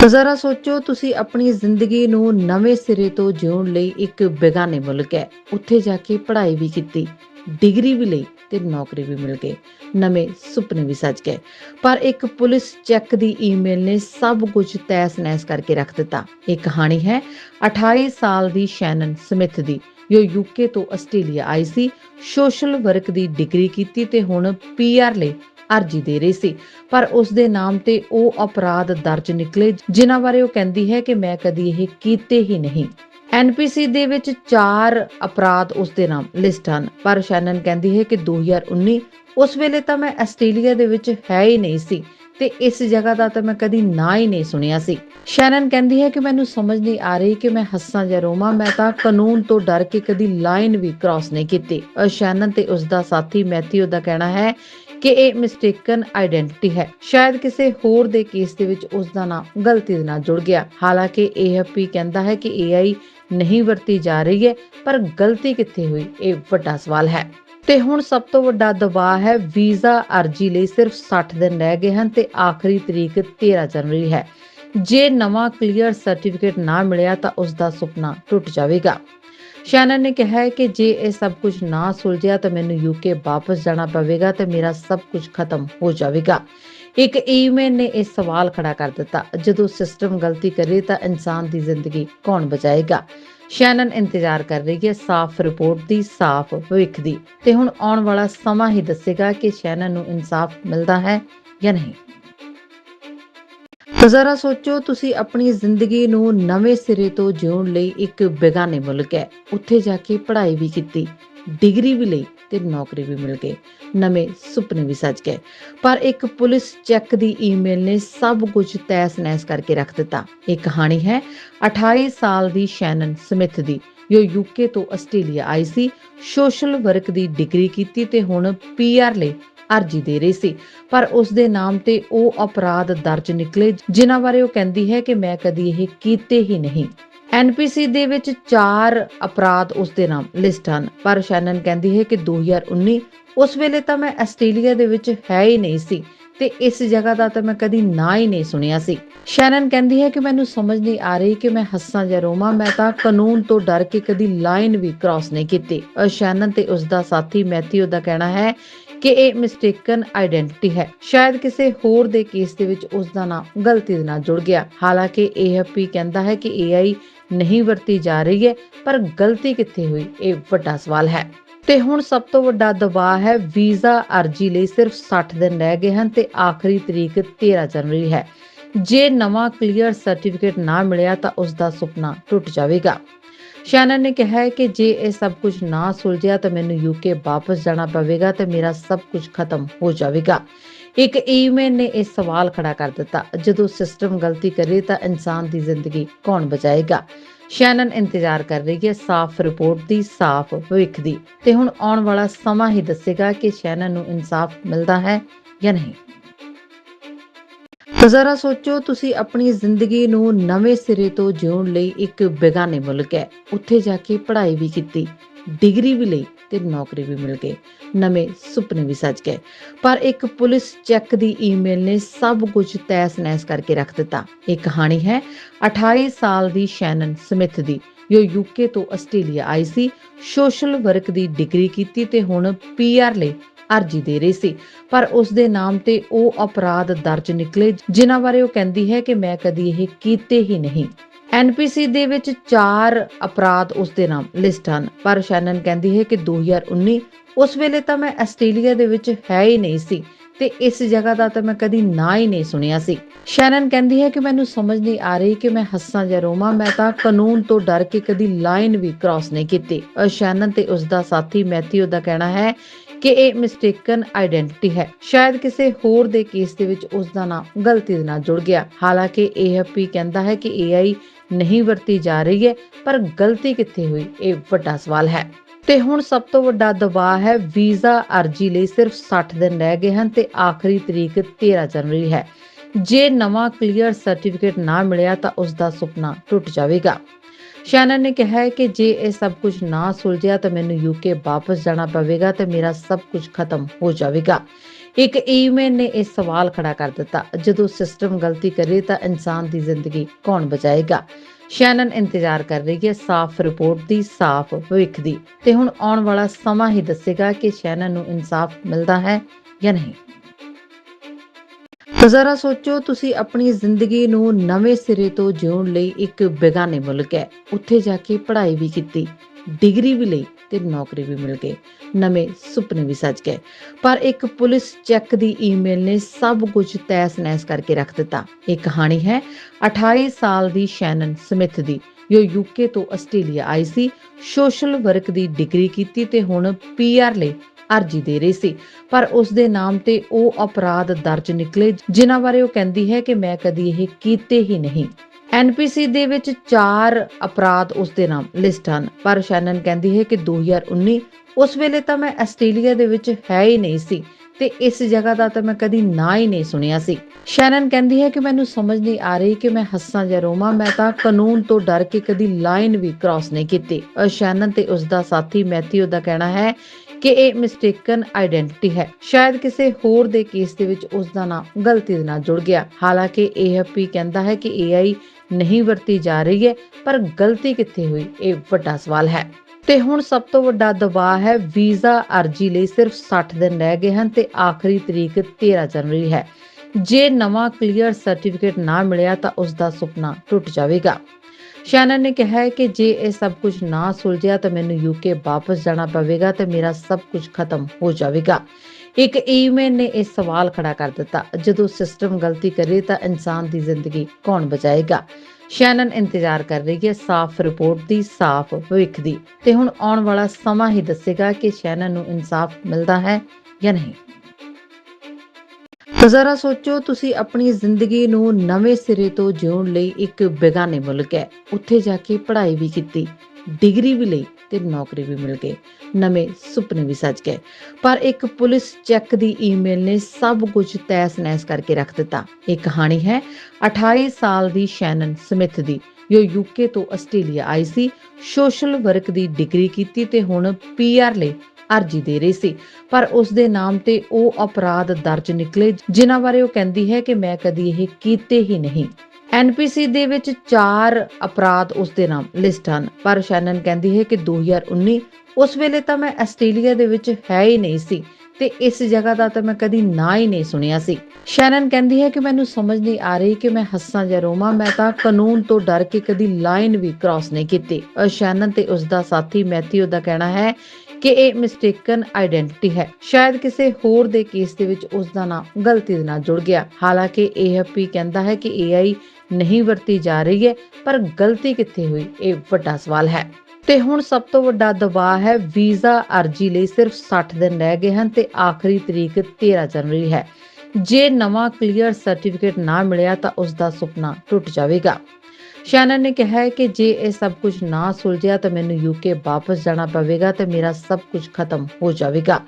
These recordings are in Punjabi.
ਤਾਂ ਜ਼ਰਾ ਸੋਚੋ, ਤੁਸੀਂ ਆਪਣੀ ਜ਼ਿੰਦਗੀ ਨੂੰ ਨਵੇਂ ਸਿਰੇ ਤੋਂ ਜਿਉਣ ਲਈ ਇੱਕ ਬੇਗਾਨੇ ਮੁਲਕ ਹੈ। ਉੱਥੇ ਜਾ ਕੇ ਪੜ੍ਹਾਈ ਵੀ ਕੀਤੀ, ਡਿਗਰੀ ਵੀ ਲਈ ਤੇ ਨੌਕਰੀ ਵੀ ਮਿਲ ਗਈ। ਨਵੇਂ ਸੁਪਨੇ ਵੀ ਸੱਜ ਗਏ। ਪਰ ਇੱਕ ਪੁਲਿਸ ਚੈੱਕ ਦੀ ਈਮੇਲ ਨੇ ਸਭ ਕੁਝ ਤੈਸ-ਨੈਸ ਕਰਕੇ ਰੱਖ ਦਿੱਤਾ। ਇਹ ਕਹਾਣੀ ਹੈ 28 ਸਾਲ ਦੀ ਸ਼ੈਨਨ ਸਮਿਥ ਦੀ। ਜੋ ਯੂਕੇ ਤੋਂ ਆਸਟ੍ਰੇਲੀਆ ਆਈ ਸੀ, ਸੋਸ਼ਲ ਵਰਕ ਦੀ ਡਿਗਰੀ ਕੀਤੀ ਤੇ ਹੁਣ ਪੀਆਰ ਲਈ ਅਰਜੀ ਦੇ ਰਹੀ ਸੀ। ਪਰ ਉਸ ਦੇ ਨਾਮ ਤੇ ਉਹ ਅਪਰਾਧ ਦਰਜ ਨਿਕਲੇ, ਜਿਨ੍ਹਾਂ ਬਾਰੇ ਉਹ ਕਹਿੰਦੀ ਹੈ ਕਿ ਮੈਂ ਕਦੀ ਇਹ ਕੀਤੇ ਹੀ ਨਹੀਂ। ਐਨਪੀਸੀ ਦੇ ਵਿੱਚ 4 ਅਪਰਾਧ ਉਸ ਦੇ ਨਾਮ ਲਿਸਟ ਹਨ। ਪਰ ਸ਼ੈਨਨ ਕਹਿੰਦੀ ਹੈ ਕਿ 2019 ਉਸ ਵੇਲੇ ਤਾਂ ਮੈਂ ਆਸਟ੍ਰੇਲੀਆ ਦੇ ਵਿੱਚ ਹੈ ਹੀ ਨਹੀਂ ਸੀ ਤੇ ਇਸ ਜਗ੍ਹਾ ਦਾ ਤਾਂ ਮੈਂ ਕਦੀ ਨਾਂ ਹੀ ਨਹੀਂ ਸੁਣਿਆ ਸੀ। ਸ਼ੈਨਨ ਕਹਿੰਦੀ ਹੈ ਕਿ ਮੈਨੂੰ ਸਮਝ ਨਹੀਂ ਆ ਰਹੀ ਕਿ ਮੈਂ ਹੱਸਾਂ ਜਾਂ ਰੋਵਾਂ। ਮੈਂ ਤਾਂ ਕਾਨੂੰਨ ਤੋਂ ਡਰ ਕੇ ਕਦੀ ਲਾਈਨ ਵੀ ਕ੍ਰਾਸ ਨਹੀਂ ਕੀਤੀ। ਅ ਸ਼ੈਨਨ ਤੇ ਉਸ ਦਾ ਸਾਥੀ ਮੈਥਿਊ ਦਾ ਕਹਿਣਾ ਹੈ ਕਿ ਇਹ ਮਿਸਟੇਕਨ ਆਇਡੈਂਟੀਟੀ ਹੈ। ਸ਼ਾਇਦ ਕਿਸੇ ਹੋਰ ਦੇ ਕੇਸ ਦੇ ਵਿੱਚ ਉਸ ਦਾ ਨਾਮ ਗਲਤੀ ਦੇ ਨਾਲ ਜੁੜ ਗਿਆ। ਹਾਲਾਂਕਿ ਏਐਫਪੀ ਕਹਿੰਦਾ ਹੈ ਕਿ AI ਨਹੀਂ ਵਰਤੀ ਜਾ ਰਹੀ ਹੈ, ਪਰ ਗਲਤੀ ਕਿੱਥੇ ਹੋਈ, ਇਹ ਵੱਡਾ ਸਵਾਲ ਹੈ। ਤੇ ਹੁਣ ਸਭ ਤੋਂ ਵੱਡਾ ਦਬਾਅ ਹੈ, ਵੀਜ਼ਾ ਅਰਜੀ ਲਈ ਸਿਰਫ 60 ਦਿਨ ਰਹਿ ਗਏ ਹਨ ਤੇ ਆਖਰੀ ਤਰੀਕ 13 ਜਨਵਰੀ ਹੈ। ਜੇ ਨਵਾਂ ਕਲੀਅਰ ਸਰਟੀਫਿਕੇਟ ਨਾ ਮਿਲਿਆ ਤਾਂ ਉਸ ਦਾ ਸੁਪਨਾ ਟੁੱਟ ਜਾਵੇਗਾ। ਸ਼ੈਨਨ ਨੇ ਕਿਹਾ ਹੈ ਕਿ ਜੇ ਇਹ ਸਭ ਕੁਝ ਨਾ ਸੁਲਝਿਆ ਤਾਂ ਮੈਨੂੰ ਯੂਕੇ ਵਾਪਸ ਜਾਣਾ ਪਵੇਗਾ ਤੇ ਮੇਰਾ ਸਭ ਕੁਝ ਖਤਮ ਹੋ ਜਾਵੇਗਾ। ਇੱਕ ਈਮੇਲ ਨੇ ਇਹ ਸਵਾਲ ਖੜਾ ਕਰ ਦਿੱਤਾ। ਜਦੋਂ ਸਿਸਟਮ ਗਲਤੀ ਕਰੇ ਤਾਂ ਇਨਸਾਨ ਦੀ ਜ਼ਿੰਦਗੀ ਕੌਣ ਬਚਾਏਗਾ? ਸ਼ੈਨਨ ਇੰਤਜ਼ਾਰ ਕਰ ਰਹੀ ਹੈ ਸਾਫ਼ ਰਿਪੋਰਟ ਦੀ, ਸਾਫ਼ ਭਵਿੱਖ ਦੀ। ਤੇ ਹੁਣ ਆਉਣ ਵਾਲਾ ਸਮਾਂ ਹੀ ਦੱਸੇਗਾ ਕਿ ਸ਼ੈਨਨ ਨੂੰ ਇਨਸਾਫ ਮਿਲਦਾ ਹੈ ਜਾਂ ਨਹੀਂ। ਤਾਂ ਜ਼ਰਾ ਸੋਚੋ, ਤੁਸੀਂ ਆਪਣੀ ਜ਼ਿੰਦਗੀ ਨੂੰ ਨਵੇਂ ਸਿਰੇ ਤੋਂ ਜਿਉਣ ਲਈ ਇੱਕ ਬੇਗਾਨੇ ਮੁਲਕ ਹੈ। ਉੱਥੇ ਜਾ ਕੇ ਪੜ੍ਹਾਈ ਵੀ ਕੀਤੀ, ਡਿਗਰੀ ਵੀ ਲਈ ਤੇ ਨੌਕਰੀ ਵੀ ਮਿਲ ਗਈ। ਨਵੇਂ ਸੁਪਨੇ ਵੀ ਸੱਜ ਗਏ। ਪਰ ਇੱਕ ਪੁਲਿਸ ਚੈੱਕ ਦੀ ਈਮੇਲ ਨੇ ਸਭ ਕੁਝ ਤੈਸ-ਨੈਸ ਕਰਕੇ ਰੱਖ ਦਿੱਤਾ। ਇਹ ਕਹਾਣੀ ਹੈ 28 ਸਾਲ ਦੀ ਸ਼ੈਨਨ ਸਮਿਥ ਦੀ। ਜੋ ਯੂਕੇ ਤੋਂ ਆਸਟ੍ਰੇਲੀਆ ਆਈ ਸੀ, ਸੋਸ਼ਲ ਵਰਕ ਦੀ ਡਿਗਰੀ ਕੀਤੀ ਤੇ ਹੁਣ ਪੀਆਰ ਲਈ ਅਰਜੀ ਦੇ ਰਹੀ ਸੀ। ਪਰ ਉਸ ਦੇ ਨਾਮ ਤੇ ਉਹ ਅਪਰਾਧ ਦਰਜ ਨਿਕਲੇ, ਜਿਨ੍ਹਾਂ ਬਾਰੇ ਉਹ ਕਹਿੰਦੀ ਹੈ ਕਿ ਮੈਂ ਕਦੀ ਇਹ ਕੀਤੇ ਹੀ ਨਹੀਂ। ਐਨਪੀਸੀ ਦੇ ਵਿੱਚ 4 ਅਪਰਾਧ ਉਸ ਦੇ ਨਾਮ ਲਿਸਟ ਹਨ। ਪਰ ਸ਼ੈਨਨ ਕਹਿੰਦੀ ਹੈ ਕਿ 2019 ਉਸ ਵੇਲੇ ਤਾਂ ਮੈਂ ਆਸਟ੍ਰੇਲੀਆ ਦੇ ਵਿੱਚ ਹੈ ਹੀ ਨਹੀਂ ਸੀ ਤੇ ਇਸ ਜਗ੍ਹਾ ਦਾ ਤਾਂ ਮੈਂ ਕਦੀ ਨਾਂ ਹੀ ਨਹੀਂ ਸੁਣਿਆ ਸੀ। ਸ਼ੈਨਨ ਕਹਿੰਦੀ ਹੈ ਕਿ ਮੈਨੂੰ ਸਮਝ ਨਹੀਂ ਆ ਰਹੀ ਕਿ ਮੈਂ ਹੱਸਾਂ ਜਾਂ ਰੋਵਾਂ। ਮੈਂ ਤਾਂ ਕਾਨੂੰਨ ਤੋਂ ਡਰ ਕੇ ਕਦੀ ਲਾਈਨ ਵੀ ਕ੍ਰਾਸ ਨਹੀਂ ਕੀਤੀ। ਅ ਸ਼ੈਨਨ ਤੇ ਉਸ ਦਾ ਸਾਥੀ ਮੈਥਿਊ ਦਾ ਕਹਿਣਾ ਹੈ ਕਿ ਇਹ ਮਿਸਟੇਕਨ ਆਇਡੈਂਟੀਟੀ ਹੈ। ਸ਼ਾਇਦ ਕਿਸੇ ਹੋਰ ਦੇ ਕੇਸ ਦੇ ਵਿੱਚ ਉਸ ਦਾ ਨਾਮ ਗਲਤੀ ਦੇ ਨਾਲ ਜੁੜ ਗਿਆ। ਹਾਲਾਂਕਿ ਏਐਫਪੀ ਕਹਿੰਦਾ ਹੈ ਕਿ AI ਨਹੀਂ ਵਰਤੀ ਜਾ ਰਹੀ ਹੈ, ਪਰ ਗਲਤੀ ਕਿੱਥੇ ਹੋਈ, ਇਹ ਵੱਡਾ ਸਵਾਲ ਹੈ। ਤੇ ਹੁਣ ਸਭ ਤੋਂ ਵੱਡਾ ਦਬਾਅ ਹੈ, ਵੀਜ਼ਾ ਅਰਜੀ ਲਈ ਸਿਰਫ 60 ਦਿਨ ਰਹਿ ਗਏ ਹਨ ਤੇ ਆਖਰੀ ਤਰੀਕ 13 ਜਨਵਰੀ ਹੈ। ਜੇ ਨਵਾਂ ਕਲੀਅਰ ਸਰਟੀਫਿਕੇਟ ਨਾ ਮਿਲਿਆ ਤਾਂ ਉਸ ਦਾ ਸੁਪਨਾ ਟੁੱਟ ਜਾਵੇਗਾ। ਸ਼ੈਨਨ ਨੇ ਕਿਹਾ ਹੈ ਕਿ ਜੇ ਇਹ ਸਭ ਕੁਝ ਨਾ ਸੁਲਝਿਆ ਤਾਂ ਮੈਨੂੰ ਯੂਕੇ ਵਾਪਸ ਜਾਣਾ ਪਵੇਗਾ ਤੇ ਮੇਰਾ ਸਭ ਕੁਝ ਖਤਮ ਹੋ ਜਾਵੇਗਾ। ਇੱਕ ਈਮੇਲ ਨੇ ਇਹ ਸਵਾਲ ਖੜਾ ਕਰ ਦਿੱਤਾ। ਜਦੋਂ ਸਿਸਟਮ ਗਲਤੀ ਕਰੇ ਤਾਂ ਇਨਸਾਨ ਦੀ ਜ਼ਿੰਦਗੀ ਕੌਣ ਬਚਾਏਗਾ? ਸ਼ੈਨਨ ਇੰਤਜ਼ਾਰ ਕਰ ਰਹੀ ਹੈ ਸਾਫ਼ ਰਿਪੋਰਟ ਦੀ, ਸਾਫ਼ ਭਵਿੱਖ ਦੀ। ਤੇ ਹੁਣ ਆਉਣ ਵਾਲਾ ਸਮਾਂ ਹੀ ਦੱਸੇਗਾ ਕਿ ਸ਼ੈਨਨ ਨੂੰ ਇਨਸਾਫ ਮਿਲਦਾ ਹੈ ਜਾਂ ਨਹੀਂ। ਤਾਂ ਜ਼ਰਾ ਸੋਚੋ, ਤੁਸੀਂ ਆਪਣੀ ਜ਼ਿੰਦਗੀ ਨੂੰ ਨਵੇਂ ਸਿਰੇ ਤੋਂ ਜਿਉਣ ਲਈ ਇੱਕ ਬੇਗਾਨੇ ਮੁਲਕ ਹੈ। ਉੱਥੇ ਜਾ ਕੇ ਪੜ੍ਹਾਈ ਵੀ ਕੀਤੀ, ਡਿਗਰੀ ਵੀ ਲਈ ਤੇ ਨੌਕਰੀ ਵੀ ਮਿਲ ਗਈ। ਨਵੇਂ ਸੁਪਨੇ ਵੀ ਸੱਜ ਗਏ। ਪਰ ਇੱਕ ਪੁਲਿਸ ਚੈੱਕ ਦੀ ਈਮੇਲ ਨੇ ਸਭ ਕੁਝ ਤੈਸ-ਨੈਸ ਕਰਕੇ ਰੱਖ ਦਿੱਤਾ। ਇਹ ਕਹਾਣੀ ਹੈ 28 ਸਾਲ ਦੀ ਸ਼ੈਨਨ ਸਮਿਥ ਦੀ। ਜੋ ਯੂਕੇ ਤੋਂ ਆਸਟ੍ਰੇਲੀਆ ਆਈ ਸੀ, ਸੋਸ਼ਲ ਵਰਕ ਦੀ ਡਿਗਰੀ ਕੀਤੀ ਤੇ ਹੁਣ ਪੀਆਰ ਲਈ ਅਰਜੀ ਦੇ ਰਹੀ ਸੀ। ਪਰ ਉਸ ਦੇ ਨਾਮ ਤੇ ਉਹ ਅਪਰਾਧ ਦਰਜ ਨਿਕਲੇ, ਜਿਨ੍ਹਾਂ ਬਾਰੇ ਉਹ ਕਹਿੰਦੀ ਹੈ ਕਿ ਮੈਂ ਕਦੀ ਇਹ ਕੀਤੇ ਹੀ ਨਹੀਂ। ਐਨਪੀਸੀ ਦੇ ਵਿੱਚ 4 ਅਪਰਾਧ ਉਸ ਦੇ ਨਾਮ ਲਿਸਟ ਹਨ। ਪਰ ਸ਼ੈਨਨ ਕਹਿੰਦੀ ਹੈ ਕਿ 2019 ਉਸ ਵੇਲੇ ਤਾਂ ਮੈਂ ਆਸਟ੍ਰੇਲੀਆ ਦੇ ਵਿੱਚ ਹੈ ਹੀ ਨਹੀਂ ਸੀ ਤੇ ਇਸ ਜਗ੍ਹਾ ਦਾ ਤਾਂ ਮੈਂ ਕਦੀ ਨਾਂ ਹੀ ਨਹੀਂ ਸੁਣਿਆ ਸੀ। ਸ਼ੈਨਨ ਕਹਿੰਦੀ ਹੈ ਕਿ ਮੈਨੂੰ ਸਮਝ ਨਹੀਂ ਆ ਰਹੀ ਕਿ ਮੈਂ ਹੱਸਾਂ ਜਾਂ ਰੋਵਾਂ। ਮੈਂ ਤਾਂ ਕਾਨੂੰਨ ਤੋਂ ਡਰ ਕੇ ਕਦੀ ਲਾਈਨ ਵੀ ਕ੍ਰਾਸ ਨਹੀਂ ਕੀਤੀ। ਅ ਸ਼ੈਨਨ ਤੇ ਉਸ ਦਾ ਸਾਥੀ ਮੈਥਿਊ ਦਾ ਕਹਿਣਾ ਹੈ ਕਿ ਇਹ ਮਿਸਟੇਕਨ ਆਇਡੈਂਟੀਟੀ ਹੈ। ਸ਼ਾਇਦ ਕਿਸੇ ਹੋਰ ਦੇ ਕੇਸ ਦੇ ਵਿੱਚ ਉਸ ਦਾ ਨਾਮ ਗਲਤੀ ਦੇ ਨਾਲ ਜੁੜ ਗਿਆ। ਹਾਲਾਂਕਿ ਏਐਫਪੀ ਕਹਿੰਦਾ ਹੈ ਕਿ AI ਨਹੀਂ ਵਰਤੀ ਜਾ ਰਹੀ ਹੈ, ਪਰ ਗਲਤੀ ਕਿੱਥੇ ਹੋਈ, ਇਹ ਵੱਡਾ ਸਵਾਲ ਹੈ। ਤੇ ਹੁਣ ਸਭ ਤੋਂ ਵੱਡਾ ਦਬਾਅ ਹੈ, ਵੀਜ਼ਾ ਅਰਜੀ ਲਈ ਸਿਰਫ 60 ਦਿਨ ਰਹਿ ਗਏ ਹਨ ਤੇ ਆਖਰੀ ਤਰੀਕ 13 ਜਨਵਰੀ ਹੈ। ਜੇ ਨਵਾਂ ਕਲੀਅਰ ਸਰਟੀਫਿਕੇਟ ਨਾ ਮਿਲਿਆ ਤਾਂ ਉਸ ਦਾ ਸੁਪਨਾ ਟੁੱਟ ਜਾਵੇਗਾ। ਸ਼ੈਨਨ ਨੇ ਕਿਹਾ ਹੈ ਕਿ ਜੇ ਇਹ ਸਭ ਕੁਝ ਨਾ ਸੁਲਝਿਆ ਤਾਂ ਮੈਨੂੰ ਯੂਕੇ ਵਾਪਸ ਜਾਣਾ ਪਵੇਗਾ ਤੇ ਮੇਰਾ ਸਭ ਕੁਝ ਖਤਮ ਹੋ ਜਾਵੇਗਾ। ਇੱਕ ਈਮੇਲ ਨੇ ਇਹ ਸਵਾਲ ਖੜਾ ਕਰ ਦਿੱਤਾ। ਜਦੋਂ ਸਿਸਟਮ ਗਲਤੀ ਕਰੇ ਤਾਂ ਇਨਸਾਨ ਦੀ ਜ਼ਿੰਦਗੀ ਕੌਣ ਬਚਾਏਗਾ? ਸ਼ੈਨਨ ਇੰਤਜ਼ਾਰ ਕਰ ਰਹੀ ਹੈ ਸਾਫ਼ ਰਿਪੋਰਟ ਦੀ, ਸਾਫ਼ ਭਵਿੱਖ ਦੀ। ਤੇ ਹੁਣ ਆਉਣ ਵਾਲਾ ਸਮਾਂ ਹੀ ਦੱਸੇਗਾ ਕਿ ਸ਼ੈਨਨ ਨੂੰ ਇਨਸਾਫ ਮਿਲਦਾ ਹੈ ਜਾਂ ਨਹੀਂ। ਤਾਂ ਜ਼ਰਾ ਸੋਚੋ, ਤੁਸੀਂ ਆਪਣੀ ਜ਼ਿੰਦਗੀ ਨੂੰ ਨਵੇਂ ਸਿਰੇ ਤੋਂ ਜਿਉਣ ਲਈ ਇੱਕ ਬੇਗਾਨੇ ਮੁਲਕ ਹੈ। ਉੱਥੇ ਜਾ ਕੇ ਪੜ੍ਹਾਈ ਵੀ ਕੀਤੀ, ਡਿਗਰੀ ਵੀ ਲਈ ਤੇ ਨੌਕਰੀ ਵੀ ਮਿਲ ਗਈ। ਨਵੇਂ ਸੁਪਨੇ ਵੀ ਸੱਜ ਗਏ। ਪਰ ਇੱਕ ਪੁਲਿਸ ਚੈੱਕ ਦੀ ਈਮੇਲ ਨੇ ਸਭ ਕੁਝ ਤੈਸ-ਨੈਸ ਕਰਕੇ ਰੱਖ ਦਿੱਤਾ। ਇਹ ਕਹਾਣੀ ਹੈ 28 ਸਾਲ ਦੀ ਸ਼ੈਨਨ ਸਮਿਥ ਦੀ। ਜੋ ਯੂਕੇ ਤੋਂ ਆਸਟ੍ਰੇਲੀਆ ਆਈ ਸੀ, ਸੋਸ਼ਲ ਵਰਕ ਦੀ ਡਿਗਰੀ ਕੀਤੀ ਤੇ ਹੁਣ ਪੀਆਰ ਲਈ ਅਰਜੀ ਦੇ ਰਹੀ ਸੀ। ਪਰ ਉਸ ਦੇ ਨਾਮ ਤੇ ਉਹ ਅਪਰਾਧ ਦਰਜ ਨਿਕਲੇ, ਜਿਨ੍ਹਾਂ ਬਾਰੇ ਉਹ ਕਹਿੰਦੀ ਹੈ ਕਿ ਮੈਂ ਕਦੀ ਇਹ ਕੀਤੇ ਹੀ ਨਹੀਂ। ਐਨਪੀਸੀ ਦੇ ਵਿੱਚ 4 ਅਪਰਾਧ ਉਸ ਦੇ ਨਾਮ ਲਿਸਟ ਹਨ। ਪਰ ਸ਼ੈਨਨ ਕਹਿੰਦੀ ਹੈ ਕਿ 2019 ਉਸ ਵੇਲੇ ਤਾਂ ਮੈਂ ਆਸਟ੍ਰੇਲੀਆ ਦੇ ਵਿੱਚ ਹੈ ਹੀ ਨਹੀਂ ਸੀ ਤੇ ਇਸ ਜਗ੍ਹਾ ਦਾ ਤਾਂ ਮੈਂ ਕਦੀ ਨਾ ਹੀ ਨਹੀਂ ਸੁਣਿਆ ਸੀ। ਸ਼ੈਨਨ ਕਹਿੰਦੀ ਹੈ ਕਿ ਮੈਨੂੰ ਸਮਝ ਨਹੀਂ ਆ ਰਹੀ ਕਿ ਮੈਂ ਹੱਸਾਂ ਜਾਂ ਰੋਵਾਂ। ਮੈਂ ਤਾਂ ਕਾਨੂੰਨ ਤੋਂ ਡਰ ਕੇ ਕਦੀ ਲਾਈਨ ਵੀ ਕ੍ਰਾਸ ਨਹੀਂ ਕੀਤੀ। ਅ ਸ਼ੈਨਨ ਤੇ ਉਸ ਦਾ ਸਾਥੀ ਮੈਥਿਊ ਦਾ ਕਹਿਣਾ ਹੈ ਕਿ ਇਹ ਮਿਸਟੇਕਨ ਆਇਡੈਂਟੀਟੀ ਹੈ। ਸ਼ਾਇਦ ਕਿਸੇ ਹੋਰ ਦੇ ਕੇਸ ਦੇ ਵਿੱਚ ਉਸ ਦਾ ਨਾਮ ਗਲਤੀ ਦੇ ਨਾਲ ਜੁੜ ਗਿਆ। ਹਾਲਾਂਕਿ ਏਐਫਪੀ ਕਹਿੰਦਾ ਹੈ ਕਿ ਏਆਈ ਨਹੀਂ ਵਰਤੀ ਜਾ ਰਹੀ ਹੈ, ਪਰ ਗਲਤੀ ਕਿੱਥੇ ਹੋਈ, ਇਹ ਵੱਡਾ ਸਵਾਲ ਹੈ। ਤੇ ਹੁਣ ਸਭ ਤੋਂ ਵੱਡਾ ਦਬਾਅ ਹੈ, ਵੀਜ਼ਾ ਅਰਜੀ ਲਈ ਸਿਰਫ 60 ਦਿਨ ਰਹਿ ਗਏ ਹਨ ਤੇ ਆਖਰੀ ਤਰੀਕ 13 ਜਨਵਰੀ ਹੈ। ਜੇ ਨਵਾਂ ਕਲੀਅਰ ਸਰਟੀਫਿਕੇਟ ਨਾ ਮਿਲਿਆ ਤਾਂ ਉਸ ਦਾ ਸੁਪਨਾ ਟੁੱਟ ਜਾਵੇਗਾ। ਸ਼ੈਨਨ ਨੇ ਕਿਹਾ ਹੈ ਕਿ ਜੇ ਇਹ ਸਭ ਕੁਝ ਨਾ ਸੁਲਝਿਆ ਤਾਂ ਮੈਨੂੰ ਯੂਕੇ ਵਾਪਸ ਜਾਣਾ ਪਵੇਗਾ ਤੇ ਮੇਰਾ ਸਭ ਕੁਝ ਖਤਮ ਹੋ ਜਾਵੇਗਾ। ਇੱਕ ਈਮੇਲ ਨੇ ਇਹ ਸਵਾਲ ਖੜਾ ਕਰ ਦਿੱਤਾ। ਜਦੋਂ ਸਿਸਟਮ ਗਲਤੀ ਕਰੇ ਤਾਂ ਇਨਸਾਨ ਦੀ ਜ਼ਿੰਦਗੀ ਕੌਣ ਬਚਾਏਗਾ? ਸ਼ੈਨਨ ਇੰਤਜ਼ਾਰ ਕਰ ਰਹੀ ਹੈ ਸਾਫ਼ ਰਿਪੋਰਟ ਦੀ, ਸਾਫ਼ ਭਵਿੱਖ ਦੀ। ਤੇ ਹੁਣ ਆਉਣ ਵਾਲਾ ਸਮਾਂ ਹੀ ਦੱਸੇਗਾ ਕਿ ਸ਼ੈਨਨ ਨੂੰ ਇਨਸਾਫ ਮਿਲਦਾ ਹੈ ਜਾਂ ਨਹੀਂ। ਤਾਂ ਜ਼ਰਾ ਸੋਚੋ, ਤੁਸੀਂ ਆਪਣੀ ਜ਼ਿੰਦਗੀ ਨੂੰ ਨਵੇਂ ਸਿਰੇ ਤੋਂ ਜਿਉਣ ਲਈ ਇੱਕ ਬੇਗਾਨੇ ਮੁਲਕ ਹੈ। ਉੱਥੇ ਜਾ ਕੇ ਪੜ੍ਹਾਈ ਵੀ ਕੀਤੀ, ਡਿਗਰੀ ਵੀ ਲਈ ਤੇ ਨੌਕਰੀ ਵੀ ਮਿਲ ਗਈ। ਨਵੇਂ ਸੁਪਨੇ ਵੀ ਸੱਜ ਗਏ। ਪਰ ਇੱਕ ਪੁਲਿਸ ਚੈੱਕ ਦੀ ਈਮੇਲ ਨੇ ਸਭ ਕੁਝ ਤੈਸ-ਨੈਸ ਕਰਕੇ ਰੱਖ ਦਿੱਤਾ। ਇਹ ਕਹਾਣੀ ਹੈ 28 ਸਾਲ ਦੀ ਸ਼ੈਨਨ ਸਮਿਥ ਦੀ। ਜੋ ਯੂਕੇ ਤੋਂ ਆਸਟ੍ਰੇਲੀਆ ਆਈ ਸੀ, ਸੋਸ਼ਲ ਵਰਕ ਦੀ ਡਿਗਰੀ ਕੀਤੀ ਤੇ ਹੁਣ ਪੀਆਰ ਲਈ ਅਰਜੀ ਦੇ ਰਹੀ ਸੀ। ਪਰ ਉਸ ਦੇ ਨਾਮ ਤੇ ਉਹ ਅਪਰਾਧ ਦਰਜ ਨਿਕਲੇ, ਜਿਨ੍ਹਾਂ ਬਾਰੇ ਉਹ ਕਹਿੰਦੀ ਹੈ ਕਿ ਮੈਂ ਕਦੀ ਇਹ ਕੀਤੇ ਹੀ ਨਹੀਂ। ਐਨਪੀਸੀ ਦੇ ਵਿੱਚ 4 ਅਪਰਾਧ ਉਸ ਦੇ ਨਾਮ ਲਿਸਟ ਹਨ। ਪਰ ਸ਼ੈਨਨ ਕਹਿੰਦੀ ਹੈ ਕਿ 2019 ਉਸ ਵੇਲੇ ਤਾਂ ਮੈਂ ਆਸਟ੍ਰੇਲੀਆ ਦੇ ਵਿੱਚ ਹੈ ਹੀ ਨਹੀਂ ਸੀ ਤੇ ਇਸ ਜਗ੍ਹਾ ਦਾ ਤਾਂ ਮੈਂ ਕਦੀ ਨਾ ਹੀ ਨਹੀਂ ਸੁਣਿਆ ਸੀ। ਸ਼ੈਨਨ ਕਹਿੰਦੀ ਹੈ ਕਿ ਮੈਨੂੰ ਸਮਝ ਨਹੀਂ ਆ ਰਹੀ ਕਿ ਮੈਂ ਹੱਸਾਂ ਜਾਂ ਰੋਵਾਂ। ਮੈਂ ਤਾਂ ਕਾਨੂੰਨ ਤੋਂ ਡਰ ਕੇ ਕਦੀ ਲਾਈਨ ਵੀ ਕ੍ਰਾਸ ਨਹੀਂ ਕੀਤੀ। ਅ ਸ਼ੈਨਨ ਤੇ ਉਸ ਦਾ ਸਾਥੀ ਮੈਥਿਊ ਦਾ ਕਹਿਣਾ ਹੈ ਕਿ ਇਹ ਮਿਸਟੇਕਨ ਆਇਡੈਂਟੀਟੀ ਹੈ। ਸ਼ਾਇਦ ਕਿਸੇ ਹੋਰ ਦੇ ਕੇਸ ਦੇ ਵਿੱਚ ਉਸ ਦਾ ਨਾਮ ਗਲਤੀ ਦੇ ਨਾਲ ਜੁੜ ਗਿਆ। ਹਾਲਾਂਕਿ ਏਐਫਪੀ ਕਹਿੰਦਾ ਹੈ ਕਿ ਏਆਈ ਨਹੀਂ ਵਰਤੀ ਜਾ ਰਹੀ ਹੈ, ਪਰ ਗਲਤੀ ਕਿੱਥੇ ਹੋਈ, ਇਹ ਵੱਡਾ ਸਵਾਲ ਹੈ। ਤੇ ਹੁਣ ਸਭ ਤੋਂ ਵੱਡਾ ਦਬਾਅ ਹੈ, ਵੀਜ਼ਾ ਅਰਜੀ ਲਈ ਸਿਰਫ 60 ਦਿਨ ਰਹਿ ਗਏ ਹਨ ਤੇ ਆਖਰੀ ਤਰੀਕ 13 ਜਨਵਰੀ ਹੈ। ਜੇ ਨਵਾਂ ਕਲੀਅਰ ਸਰਟੀਫਿਕੇਟ ਨਾ ਮਿਲਿਆ ਤਾਂ ਉਸ ਦਾ ਸੁਪਨਾ ਟੁੱਟ ਜਾਵੇਗਾ। ਸ਼ੈਨਨ ਨੇ ਕਿਹਾ ਹੈ ਕਿ ਜੇ ਇਹ ਸਭ ਕੁਝ ਨਾ ਸੁਲਝਿਆ ਤਾਂ ਮੈਨੂੰ ਯੂਕੇ ਵਾਪਸ ਜਾਣਾ ਪਵੇਗਾ ਤੇ ਮੇਰਾ ਸਭ ਕੁਝ ਖਤਮ ਹੋ ਜਾਵੇਗਾ।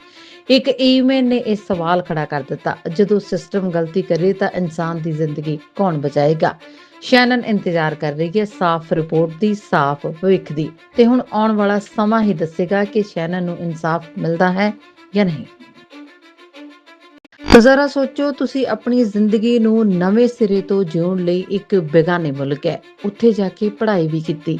ਇੱਕ ਈਮੇਲ ਨੇ ਇਹ ਸਵਾਲ ਖੜਾ ਕਰ ਦਿੱਤਾ। ਜਦੋਂ ਸਿਸਟਮ ਗਲਤੀ ਕਰੇ ਤਾਂ ਇਨਸਾਨ ਦੀ ਜ਼ਿੰਦਗੀ ਕੌਣ ਬਚਾਏਗਾ? ਸ਼ੈਨਨ ਇੰਤਜ਼ਾਰ ਕਰ ਰਹੀ ਹੈ ਸਾਫ਼ ਰਿਪੋਰਟ ਦੀ, ਸਾਫ਼ ਭਵਿੱਖ ਦੀ। ਤੇ ਹੁਣ ਆਉਣ ਵਾਲਾ ਸਮਾਂ ਹੀ ਦੱਸੇਗਾ ਕਿ ਸ਼ੈਨਨ ਨੂੰ ਇਨਸਾਫ ਮਿਲਦਾ ਹੈ ਜਾਂ ਨਹੀਂ। ਤਾਂ ਜ਼ਰਾ ਸੋਚੋ, ਤੁਸੀਂ ਆਪਣੀ ਜ਼ਿੰਦਗੀ ਨੂੰ ਨਵੇਂ ਸਿਰੇ ਤੋਂ ਜਿਉਣ ਲਈ ਇੱਕ ਬੇਗਾਨੇ ਮੁਲਕ ਹੈ। ਉੱਥੇ ਜਾ ਕੇ ਪੜ੍ਹਾਈ ਵੀ ਕੀਤੀ,